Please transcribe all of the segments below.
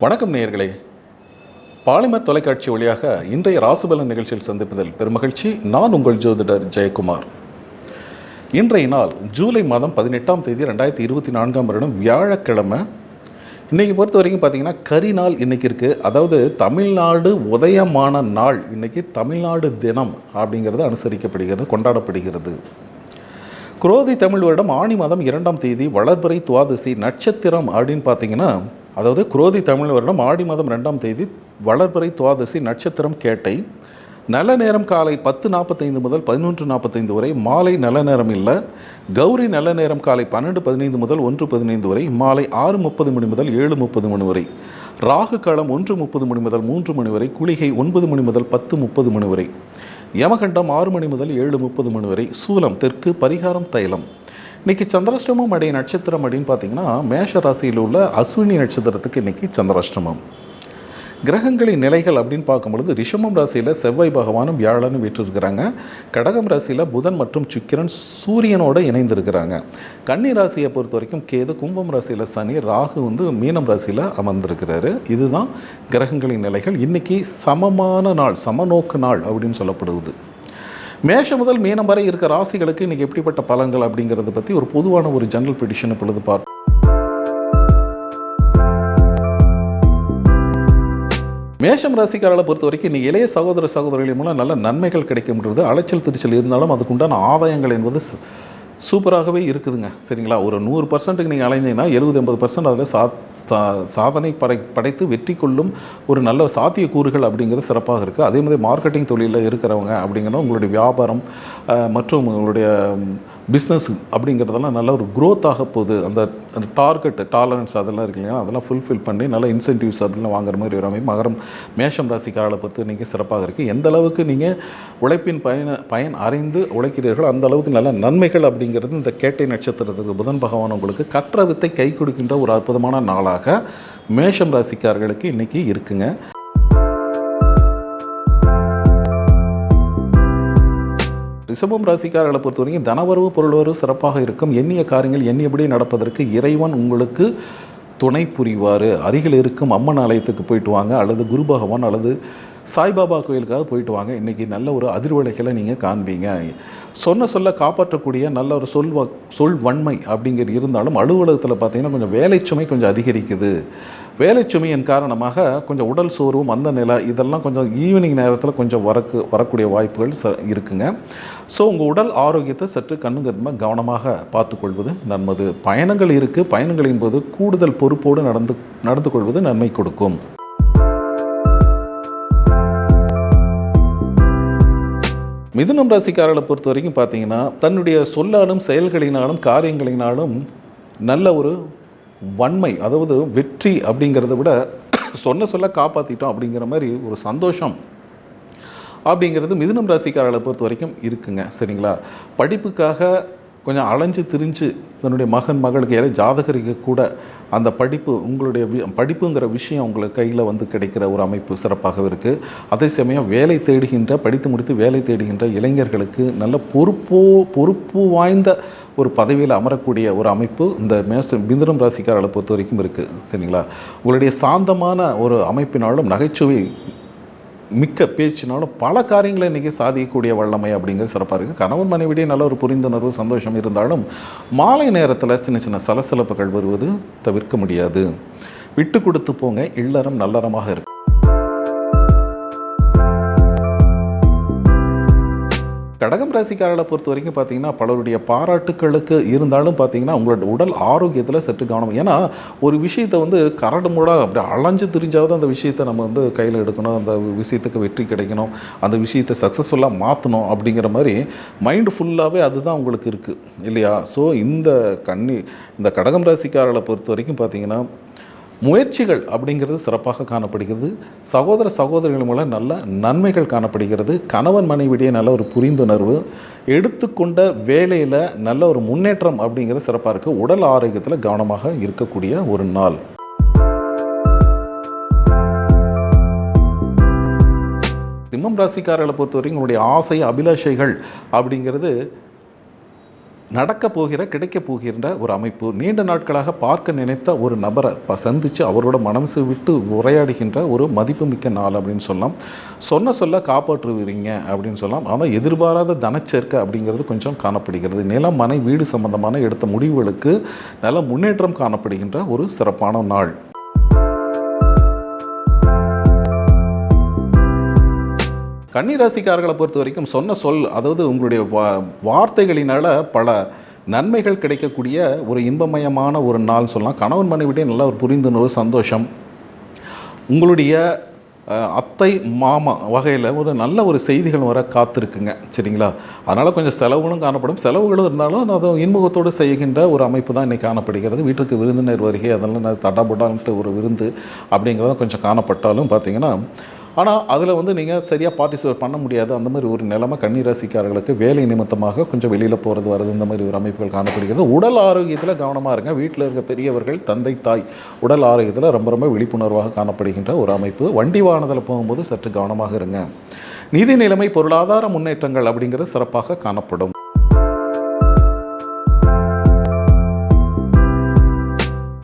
வணக்கம் நேயர்களே. பாலிமர் தொலைக்காட்சி வழியாக இன்றைய ராசுபலன் நிகழ்ச்சியில் சந்திப்பதில் பெருமகிழ்ச்சி. நான் உங்கள் ஜோதிடர் ஜெயக்குமார். இன்றைய நாள் ஜூலை மாதம் பதினெட்டாம் தேதி ரெண்டாயிரத்தி இருபத்தி நான்காம் வருடம் வியாழக்கிழமை. இன்றைக்கி பொறுத்த வரைக்கும் பார்த்தீங்கன்னா கரி நாள் இன்றைக்கி இருக்குது அதாவது தமிழ்நாடு உதயமான நாள் இன்றைக்கி தமிழ்நாடு தினம் அப்படிங்கிறது அனுசரிக்கப்படுகிறது கொண்டாடப்படுகிறது. குரோதி தமிழ் வருடம் ஆணி மாதம் இரண்டாம் தேதி வளர்பிறை துவாதசி நட்சத்திரம் அப்படின்னு பார்த்தீங்கன்னா அதாவது குரோதி தமிழ் வருடம் ஆடி மாதம் ரெண்டாம் தேதி வளர்பிறை துவாதசி நட்சத்திரம் கேட்டை. நல்ல நேரம் காலை பத்து நாற்பத்தைந்து முதல் பதினொன்று நாற்பத்தைந்து வரை மாலை நல்ல நேரம் இல்லை. கௌரி நல்ல நேரம் காலை பன்னெண்டு பதினைந்து முதல் ஒன்று பதினைந்து வரை மாலை ஆறு முப்பது மணி முதல் ஏழு முப்பது மணி வரை. ராகு காலம் ஒன்று முப்பது மணி முதல் மூன்று மணி வரை குளிகை ஒன்பது மணி முதல் பத்து முப்பது மணி வரை. யமகண்டம் ஆறு மணி முதல் ஏழு முப்பது மணி வரை சூலம் தெற்கு பரிகாரம் தைலம். இன்னைக்கு சந்திராஷ்டமம் அடைய நட்சத்திரம் அப்படின்னு பார்த்தீங்கன்னா மேஷ ராசியில் உள்ள அஸ்வினி நட்சத்திரத்துக்கு இன்னைக்கு சந்திராஷ்டமம். கிரகங்களின் நிலைகள் அப்படின்னு பார்க்கும்பொழுது ரிஷமம் ராசியில் செவ்வாய் பகவானும் வியாழனும் வீற்றிருக்கிறாங்க. கடகம் ராசியில் புதன் மற்றும் சுக்கிரன் சூரியனோட இணைந்திருக்கிறாங்க. கன்னி ராசியை பொறுத்த வரைக்கும் கேது கும்பம் ராசியில் சனி ராகு வந்து மீனம் ராசியில் அமர்ந்திருக்கிறாரு. இதுதான் கிரகங்களின் நிலைகள். இன்னைக்கு சமமான நாள் சமநோக்கு நாள் அப்படின்னு சொல்லப்படுவது. மேஷம் முதல் மீனம் வரை இருக்க ராசிகளுக்கு இன்றைக்கி எப்படிப்பட்ட பலன்கள் அப்படிங்கிறத பற்றி ஒரு பொதுவான ஒரு ஜெனரல் ப்ரிடிஷன் இப்பொழுது பார்ப்போம் மேஷம் ராசிக்காரர்களை பொறுத்த வரைக்கும் இன்னைக்கு இளைய சகோதர சகோதரிகள் மூலம் நல்ல நன்மைகள் கிடைக்கும்ன்றது அலைச்சல் திருச்சல் இருந்தாலும் அதுக்குண்டான ஆதாயங்கள் என்பது சூப்பராகவே இருக்குதுங்க. சரிங்களா? ஒரு நூறு பர்சன்ட்டுக்கு நீங்கள் அலைந்தீங்கன்னா எழுபது எண்பது பர்சன்ட் அதில் சா சா- சாதனை படை படைத்து வெற்றி கொள்ளும் ஒரு நல்ல சாத்தியக்கூறுகள் அப்படிங்கிறது சிறப்பாக இருக்குது அதே மாதிரி மார்க்கெட்டிங் தொழிலில் இருக்கிறவங்க அப்படிங்கிறத உங்களுடைய வியாபாரம் மற்றும் உங்களுடைய பிஸ்னஸ் அப்படிங்கிறதெல்லாம் நல்ல ஒரு க்ரோத் ஆக போகுது. அந்த அந்த டார்கெட் டாலரன்ஸ் அதெல்லாம் இருக்கு இல்லையா? அதெல்லாம் ஃபுல்ஃபில் பண்ணி நல்லா இன்சென்டிவ்ஸ் அப்படிலாம் வாங்குற மாதிரி ஒரு அமைப்பு. மகரம் மேஷம் ராசிக்காரர்களை பொறுத்து நீங்கள் சிறப்பாக இருக்குது எந்த அளவுக்கு நீங்கள் உழைப்பின் பயன பயன் அறிந்து உழைக்கிறீர்களோ அந்த அளவுக்கு நல்ல நன்மைகள் அப்படிங்கிறது இந்த கேட்டை நட்சத்திரத்துக்கு புதன் பகவான் உங்களுக்கு கற்ற வித்தை கை கொடுக்கின்ற ஒரு அற்புதமான நாளாக மேஷம் ராசிக்காரர்களுக்கு இன்றைக்கி இருக்குங்க. ரிஷபம் ராசிக்காரர்களை பொறுத்த வரைக்கும் தனவரவு பொருள்வரவு சிறப்பாக இருக்கும். எண்ணிய காரியங்கள் எண்ணியபடி நடப்பதற்கு இறைவன் உங்களுக்கு துணை புரிவார். அருகில் இருக்கும் அம்மன் ஆலயத்துக்கு போயிட்டு வாங்க. அல்லது குரு பகவான் அல்லது சாய்பாபா கோயிலுக்காக போயிட்டு வாங்க. இன்றைக்கி நல்ல ஒரு அதிர்வலைகளை நீங்கள் காண்பீங்க. சொன்ன சொல்ல காப்பாற்றக்கூடிய நல்ல ஒரு சொல் சொல் வன்மை அப்படிங்கிறது இருந்தாலும் அலுவலகத்தில் பார்த்தீங்கன்னா கொஞ்சம் வேலைச்சுமை கொஞ்சம் அதிகரிக்குது. வேலைச்சுமையின் காரணமாக கொஞ்சம் உடல் சோர்வும் அந்த நிலை இதெல்லாம் கொஞ்சம் ஈவினிங் நேரத்தில் கொஞ்சம் வரக்கு வரக்கூடிய வாய்ப்புகள் ச இருக்குங்க. ஸோ உங்கள் உடல் ஆரோக்கியத்தை சற்று கண்ணுங்கருமா கவனமாக பார்த்துக்கொள்வது நன்மது. பயணங்கள் இருக்குது பயணங்களின் போது கூடுதல் பொறுப்போடு நடந்து நடந்து கொள்வது நன்மை கொடுக்கும். மிதுனம் ராசிக்காரர்களை பொறுத்த வரைக்கும் பார்த்தீங்கன்னா தன்னுடைய சொல்லாலும் செயல்களினாலும் காரியங்களினாலும் நல்ல ஒரு வன்மை அதாவது வெற்றி அப்படிங்கிறத விட சொன்ன சொல்ல காப்பாற்றிட்டோம் அப்படிங்கிற மாதிரி ஒரு சந்தோஷம் அப்படிங்கிறது மிதுனம் ராசிக்காரர்களை பொறுத்த வரைக்கும் இருக்குங்க சரிங்களா? படிப்புக்காக கொஞ்சம் அலைஞ்சு திரிஞ்சு தன்னுடைய மகன் மகளுக்கு ஏதாவது ஜாதகரிக்கு கூட அந்த படிப்பு உங்களுடைய படிப்புங்கிற விஷயம் உங்களுக்கு கையில் வந்து கிடைக்கிற ஒரு அமைப்பு சிறப்பாக இருக்குது அதே சமயம் வேலை தேடுகின்ற படித்து முடித்து வேலை தேடுகின்ற இளைஞர்களுக்கு நல்ல பொறுப்போ பொறுப்பு வாய்ந்த ஒரு பதவியில் அமரக்கூடிய ஒரு அமைப்பு இந்த மேச மிதுனம் ராசிக்காரர்களை பொறுத்த வரைக்கும் இருக்குது சரிங்களா? உங்களுடைய சாந்தமான ஒரு அமைப்பினாலும் நகைச்சுவை மிக்க பேச்சுனாலும் பல காரியங்களை இன்றைக்கி சாதிக்கக்கூடிய வல்லமை அப்படிங்கிறது சிறப்பாக இருக்குது கணவன் மனைவிடையே நல்ல ஒரு புரிந்துணர்வு சந்தோஷம் இருந்தாலும் மாலை நேரத்தில் சின்ன சின்ன சலசலப்புகள் வருவது தவிர்க்க முடியாது. விட்டு கொடுத்து போங்க இல்லறம் நல்லறமாக இருக்கும். கடகம் ராசிக்காரர்களை பொறுத்த வரைக்கும் பார்த்தீங்கன்னா பலருடைய பாராட்டுக்களுக்கு இருந்தாலும் பார்த்தீங்கன்னா உங்களோட உடல் ஆரோக்கியத்தில் சற்று கவனம். ஏன்னா ஒரு விஷயத்தை வந்து கரடு மூடாக அப்படி அலைஞ்சு திரிஞ்சாவது அந்த விஷயத்தை நம்ம வந்து கையில் எடுக்கணும். அந்த விஷயத்துக்கு வெற்றி கிடைக்கணும். அந்த விஷயத்தை சக்ஸஸ்ஃபுல்லாக மாற்றணும் அப்படிங்கிற மாதிரி மைண்டு ஃபுல்லாகவே அதுதான் உங்களுக்கு இருக்குது இல்லையா? ஸோ இந்த கண்ணி இந்த கடகம் ராசிக்காரர்களை பொறுத்த வரைக்கும் பார்த்தீங்கன்னா முயற்சிகள் அப்படிங்கிறது சிறப்பாக காணப்படுகிறது. சகோதர சகோதரிகள் மூலம் நல்ல நன்மைகள் காணப்படுகிறது. கணவன் மனைவிடையே நல்ல ஒரு புரிந்துணர்வு எடுத்துக்கொண்ட வேலையில் நல்ல ஒரு முன்னேற்றம் அப்படிங்கிறது சிறப்பாக இருக்குது உடல் ஆரோக்கியத்தில் கவனமாக இருக்கக்கூடிய ஒரு நாள். சிம்மம் ராசிக்காரர்களை பொறுத்த வரைக்கும் உங்களுடைய ஆசை அபிலாஷைகள் அப்படிங்கிறது நடக்க போகிற கிடைக்க போகின்ற ஒரு அமைப்பு நீண்ட நாட்களாக பார்க்க நினைத்த ஒரு நபரை சந்தித்து அவரோட மனசு விட்டு உரையாடுகின்ற ஒரு மதிப்புமிக்க நாள் அப்படின்னு சொல்லலாம். சொன்ன சொல்ல காப்பாற்றுவீங்க அப்படின்னு சொல்லலாம். ஆனால் எதிர்பாராத தனச்சேர்க்கை அப்படிங்கிறது கொஞ்சம் காணப்படுகிறது. நிலம் மனை வீடு சம்பந்தமான எடுத்த முடிவுகளுக்கு நல்ல முன்னேற்றம் காணப்படுகின்ற ஒரு சிறப்பான நாள். கன்னிராசிக்காரர்களை பொறுத்த வரைக்கும் சொன்ன சொல் அதாவது உங்களுடைய வா- பல நன்மைகள் கிடைக்கக்கூடிய ஒரு இன்பமயமான ஒரு நாள் சொல்லலாம். கணவன் மனைவிடையே நல்ல ஒரு புரிந்துணர்வு சந்தோஷம். உங்களுடைய அத்தை மாமா வகையில் ஒரு நல்ல ஒரு செய்திகள் வர காத்திருக்குங்க. சரிங்களா? அதனால் கொஞ்சம் செலவுகளும் காணப்படும். செலவுகளும் இருந்தாலும் அது இன்முகத்தோடு செய்கின்ற ஒரு அமைப்பு தான் இன்றைக்கி காணப்படுகிறது. வீட்டுக்கு விருந்தினர் வருகை அதெல்லாம் நான் தடாபுடான்ட்டு ஒரு விருந்து அப்படிங்கிறத கொஞ்சம் காணப்பட்டாலும் பார்த்தீங்கன்னா ஆனால் அதில் வந்து நீங்கள் சரியாக பார்ட்டிசிபேட் பண்ண முடியாது. அந்த மாதிரி ஒரு நிலைமை கன்னிராசிக்காரர்களுக்கு வேலை நிமித்தமாக கொஞ்சம் வெளியில் போகிறது வருது இந்த மாதிரி ஒரு அமைப்புகள் காணப்படுகிறது. உடல் ஆரோக்கியத்தில் கவனமாக இருங்க. வீட்டில் இருக்க பெரியவர்கள் தந்தை தாய் உடல் ஆரோக்கியத்தில் ரொம்ப ரொம்ப விழிப்புணர்வாக காணப்படுகின்ற ஒரு அமைப்பு. வண்டி வாகனத்தில் போகும்போது சற்று கவனமாக இருங்க. நிதி நிலைமை பொருளாதார முன்னேற்றங்கள் அப்படிங்கிறது சிறப்பாக காணப்படும்.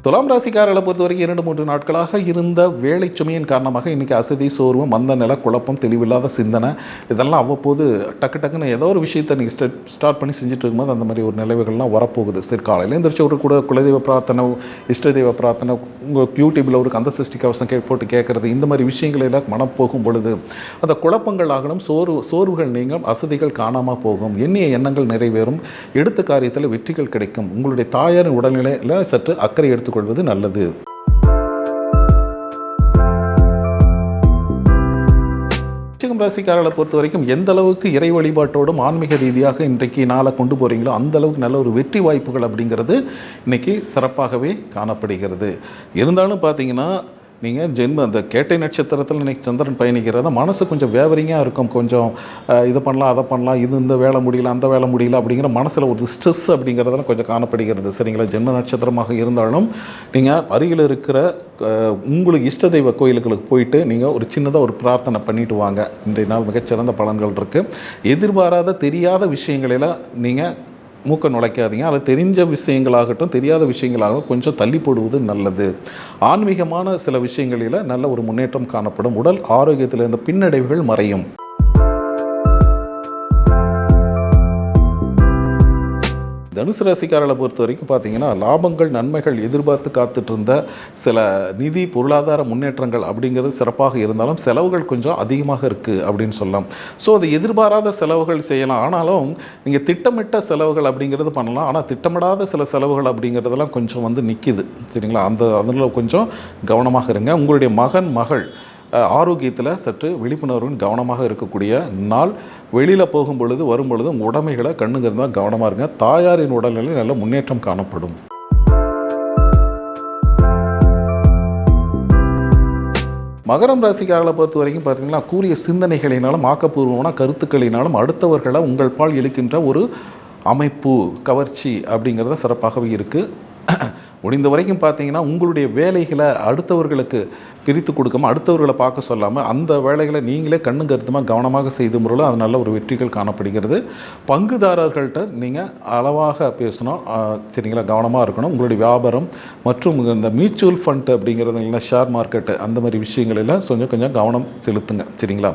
துலாம் ராசிக்காரர்களை பொறுத்த வரைக்கும் இரண்டு மூன்று நாட்களாக இருந்த வேலை சுமையின் காரணமாக இன்றைக்கி அசதி சோர்வு மந்த நில குழப்பம் தெளிவில்லாத சிந்தனை இதெல்லாம் அவ்வப்போது டக்கு டக்குன்னு ஏதோ ஒரு விஷயத்தை நீங்கள் ஸ்டெட் ஸ்டார்ட் பண்ணி செஞ்சுட்டு இருக்கும்போது அந்த மாதிரி ஒரு நிலைவுகள்லாம் வரப்போகுது. சரி காலையில் எந்திரிச்சு ஒரு கூட குலதெய்வ பிரார்த்தனை இஷ்ட தெய்வ பிரார்த்தனை உங்கள் யூடியூப்பில் ஒரு கந்த சஷ்டி கவசம் கே போட்டு கேட்குறது இந்த மாதிரி விஷயங்கள் எல்லாம் மனம் போகும் பொழுது அந்த குழப்பங்கள் ஆகணும் சோர்வு சோர்வுகள் நீங்கும் அசதிகள் காணாமல் போகும். எண்ணிய எண்ணங்கள் நிறைவேறும். எடுத்த காரியத்தில் வெற்றிகள் கிடைக்கும். உங்களுடைய தாயாரின் உடல்நிலையில் சற்று அக்கறை எடுத்து எடுத்துக்கொள்வது நல்லது. விருச்சிகம் ராசிக்காரர்களை பொறுத்த வரைக்கும் எந்த அளவுக்கு இறை வழிபாட்டோடும் ஆன்மீக ரீதியாக இன்றைக்கு நாளை கொண்டு போகிறீங்களோ அந்த அளவுக்கு நல்ல ஒரு வெற்றி வாய்ப்புகள் அப்படிங்கிறது இன்னைக்கு சிறப்பாகவே காணப்படுகிறது. இருந்தாலும் பார்த்தீங்கன்னா நீங்கள் ஜென்ம அந்த கேட்டை நட்சத்திரத்தில் இன்னைக்கு சந்திரன் பயணிக்கிறத மனசு கொஞ்சம் வேவரிங்காக இருக்கும். கொஞ்சம் இது இதை பண்ணலாம் அதை பண்ணலாம் இது இந்த வேலை முடியல அந்த வேலை முடியல அப்படிங்கிற மனசில் ஒரு ஸ்ட்ரெஸ் அப்படிங்கிறதெல்லாம் கொஞ்சம் காணப்படுகிறது. சரிங்களா? ஜென்ம நட்சத்திரமாக இருந்தாலும் நீங்கள் அருகில் இருக்கிற உங்களுக்கு இஷ்ட தெய்வ கோயில்களுக்கு போயிட்டு நீங்கள் ஒரு சின்னதாக ஒரு பிரார்த்தனை பண்ணிட்டு வாங்க. இன்றைய நாள் மிகச்சிறந்த பலன்கள் இருக்குது எதிர்பாராத தெரியாத விஷயங்களெல்லாம் நீங்கள் மூக்க நுழைக்காதீங்க. அதில் தெரிஞ்ச விஷயங்களாகட்டும் தெரியாத விஷயங்களாகட்டும் கொஞ்சம் தள்ளி போடுவது நல்லது. ஆன்மீகமான சில விஷயங்களில் நல்ல ஒரு முன்னேற்றம் காணப்படும். உடல் ஆரோக்கியத்தில் இருந்த பின்னடைவுகள் மறையும். தனுசு ராசிக்காரர்களை பொறுத்த வரைக்கும் பார்த்தீங்கன்னா லாபங்கள் நன்மைகள் எதிர்பார்த்து காத்துட்டு இருந்த சில நிதி பொருளாதார முன்னேற்றங்கள் அப்படிங்கிறது சிறப்பாக இருந்தாலும் செலவுகள் கொஞ்சம் அதிகமாக இருக்குது அப்படின்னு சொல்லலாம். ஸோ அது எதிர்பாராத செலவுகள் செய்யலாம். ஆனாலும் நீங்கள் திட்டமிட்ட செலவுகள் அப்படிங்கிறது பண்ணலாம். ஆனால் திட்டமிடாத சில செலவுகள் அப்படிங்கிறதெல்லாம் கொஞ்சம் வந்து நிற்கிது சரிங்களா? அந்த அதில் கொஞ்சம் கவனமாக இருங்க. உங்களுடைய மகன் மகள் ஆரோக்கியத்தில் சற்று விழிப்புணர்வின் கவனமாக இருக்கக்கூடிய நாள். வெளியில் போகும் பொழுது வரும் பொழுது உங்கள் உடைமைகளை கண்ணுங்க இருந்தால் கவனமாக இருங்க. தாயாரின் உடல்நிலை நல்ல முன்னேற்றம் காணப்படும். மகரம் ராசிக்காரர்களை பொறுத்த வரைக்கும் பார்த்தீங்கன்னா கூறிய சிந்தனைகளினாலும் ஆக்கப்பூர்வமான கருத்துக்களினாலும் அடுத்தவர்களை உங்கள் பால் இழுக்கின்ற ஒரு அமைப்பு கவர்ச்சி அப்படிங்கிறத சிறப்பாகவே இருக்குது முடிந்த வரைக்கும் பார்த்தீங்கன்னா உங்களுடைய வேலைகளை அடுத்தவர்களுக்கு பிரித்து கொடுக்காம அடுத்தவர்களை பார்க்க சொல்லாமல் அந்த வேலைகளை நீங்களே கண்ணு கருத்துமாக கவனமாக செய்து முறையில் அது நல்ல ஒரு வெற்றிகள் காணப்படுகிறது. பங்குதாரர்கள்ட்ட நீங்கள் அளவாக பேசணும். சரிங்களா? கவனமாக இருக்கணும். உங்களுடைய வியாபாரம் மற்றும் இந்த மியூச்சுவல் ஃபண்ட் அப்படிங்கிறது இல்லைன்னா ஷேர் மார்க்கெட்டு அந்த மாதிரி விஷயங்களில் கொஞ்சம் கொஞ்சம் கவனம் செலுத்துங்க. சரிங்களா?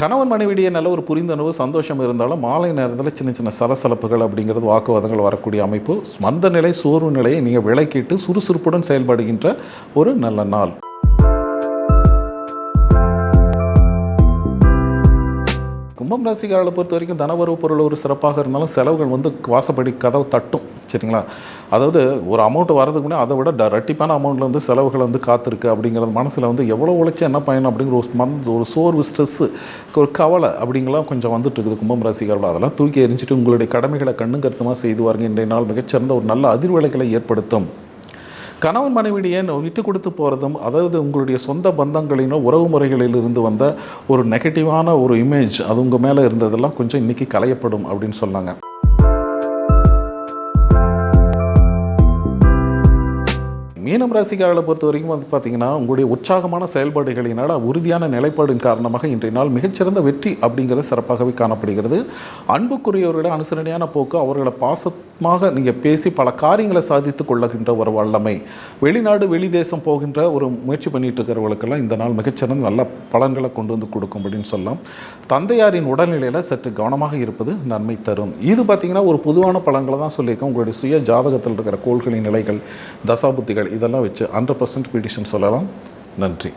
கணவன் மனைவிடைய நல்ல ஒரு புரிந்துணர்வு சந்தோஷம் இருந்தாலும் மாலை நேரத்தில் சின்ன சின்ன சலசலப்புகள் அப்படிங்கிறது வாக்குவாதங்கள் வரக்கூடிய அமைப்பு மந்த நிலை சோர்வு நிலையை நீங்கள் விலக்கிட்டு சுறுசுறுப்புடன் செயல்படுகின்ற ஒரு நல்ல நாள். கும்பம் ராசிக்காரர்களை பொறுத்த வரைக்கும் தனவரவு பொருள் ஒரு சிறப்பாக இருந்தாலும் செலவுகள் வந்து வாசப்படி கதவு தட்டும் சரிங்களா? அதாவது ஒரு அமௌண்ட் வரதுக்கு முன்னாடி அதை விட ட- ரெட்டிப்பான அமௌண்ட்டில் வந்து செலவுகள் வந்து காத்திருக்கு அப்படிங்கிறது மனசில் வந்து எவ்வளோ உழைச்சா என்ன பயணம் அப்படிங்கிற ஒரு மந்த் ஒரு சோர்வு ஸ்ட்ரெஸ்ஸு ஒரு கவலை அப்படிங்கலாம் கொஞ்சம் வந்துட்டு இருக்குது கும்பம் ராசிக்காரர்கள். அதெல்லாம் தூக்கி எரிஞ்சிட்டு உங்களுடைய கடமைகளை கண்ணும் கருத்துமாக செய்து வாருங்க. இன்றைய நாள் மிகச்சிறந்த ஒரு நல்ல அதிர்வலைகளை ஏற்படுத்தும். கணவன் மனைவியை விட்டு கொடுத்து போகிறதும் அதாவது உங்களுடைய சொந்த பந்தங்களினோ உறவு முறைகளிலிருந்து வந்த ஒரு நெகட்டிவான ஒரு இமேஜ் அது உங்கள் மேலே இருந்ததெல்லாம் கொஞ்சம் இன்றைக்கி களையப்படும் அப்படின்னு சொன்னாங்க. மீனம் ராசிக்காரர்களை பொறுத்த வரைக்கும் வந்து பார்த்தீங்கன்னா உங்களுடைய உற்சாகமான செயல்பாடுகளினால் உறுதியான நிலைப்பாடின் காரணமாக இன்றைய நாள் மிகச்சிறந்த வெற்றி அப்படிங்கிறது சிறப்பாகவே காணப்படுகிறது. அன்புக்குரியவர்களை அனுசரணையான போக்கு அவர்களை பாசமாக நீங்கள் பேசி பல காரியங்களை சாதித்து கொள்ளுகின்ற ஒரு வல்லமை. வெளிநாடு வெளி தேசம் போகின்ற ஒரு முயற்சி பண்ணிட்டு இருக்கிறவர்களுக்கெல்லாம் இந்த நாள் மிகச்சிறந்த நல்ல பலன்களை கொண்டு வந்து கொடுக்கும் அப்படின்னு சொல்லலாம். தந்தையாரின் உடல்நிலையில் சற்று கவனமாக இருப்பது நன்மை தரும். இது பார்த்தீங்கன்னா ஒரு பொதுவான பலன்களை தான் சொல்லியிருக்கோம் உங்களுடைய சுய ஜாதகத்தில் இருக்கிற கோள்களின் நிலைகள் தசாபுத்திகள் இதெல்லாம் வச்சு ஹண்ட்ரட் பர்சன்ட் ப்ரிடிஷன் சொல்லலாம். நன்றி.